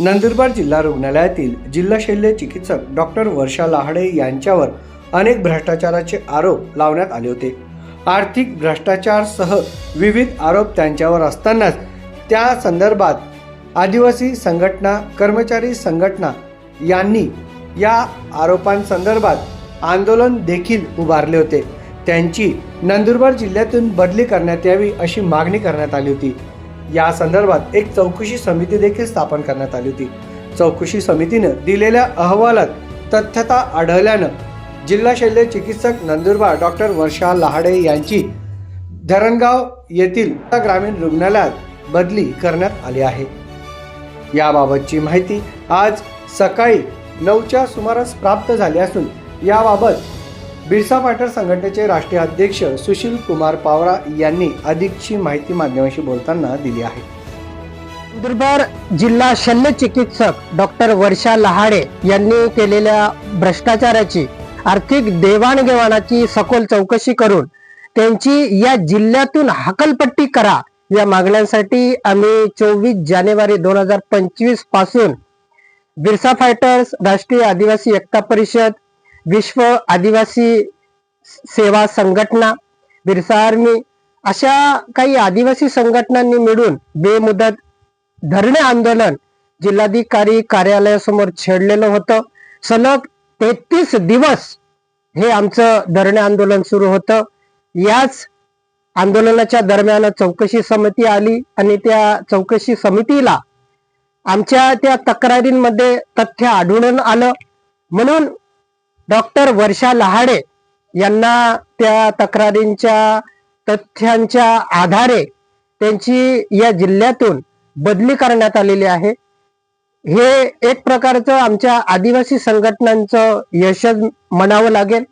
नंदुरबार जिल्हा रुग्णालयातील जिल्हा शल्य चिकित्सक डॉक्टर वर्षा लाहडे यांच्यावर अनेक भ्रष्टाचाराचे आरोप लावण्यात आले होते. आर्थिक भ्रष्टाचारसह विविध आरोप त्यांच्यावर असतानाच त्या संदर्भात आदिवासी संघटना कर्मचारी संघटना यांनी या आरोपांसंदर्भात आंदोलन देखील उभारले होते. त्यांची नंदुरबार जिल्ह्यातून बदली करण्यात यावी अशी मागणी करण्यात आली होती. या संदर्भात एक चौकशी समिती देखील स्थापन करण्यात आली होती. चौकशी समितीनं दिलेल्या अहवालात तथ्यता आढळल्यानं जिल्हा शल्य चिकित्सक नंदुरबार डॉक्टर वर्षा लहाडे यांची धरणगाव येथील ग्रामीण रुग्णालयात बदली करण्यात आली आहे. याबाबतची माहिती आज सकाळी नऊच्या सुमारास प्राप्त झाली असून याबाबत बिरसा फायटर संघटनेचे राष्ट्रीय अध्यक्ष सुशील कुमार पावरा यांनी अधिकची माहिती माध्यमांशी बोलताना दिली आहे. नंदुरबार जिल्हा शल्य चिकित्सक डॉक्टर वर्षा लहाडे यांनी केलेल्या भ्रष्टाचाराची आर्थिक देवाणघेवाणाची सखोल चौकशी करून त्यांची या जिल्ह्यातून हकलपट्टी करा या मागण्यांसाठी आम्ही चोवीस जानेवारी दोन हजार पंचवीसपासून बिरसा फायटर्स राष्ट्रीय आदिवासी एकता परिषद विश्व आदिवासी सेवा संघटना बिरसा आर्मी अशा काही आदिवासी संघटनांनी मिळून बेमुदत धरणे आंदोलन जिल्हाधिकारी कार्यालयासमोर छेडलेलं होतं. सलग तेहतीस दिवस हे आमचं धरणे आंदोलन सुरू होतं. याच आंदोलनाच्या दरम्यान चौकशी समिती आली आणि त्या चौकशी समितीला आमच्या त्या तक्रारींमध्ये तथ्य आढळून आलं. म्हणून डॉक्टर वर्षा लहाडे यांना त्या तक्रारींच्या तथ्यांच्या आधारे त्यांची या जिल्ह्यातून बदली करण्यात आलेली आहे. हे एक प्रकारचं आमच्या आदिवासी संघटनांचं यशच म्हणावं लागेल.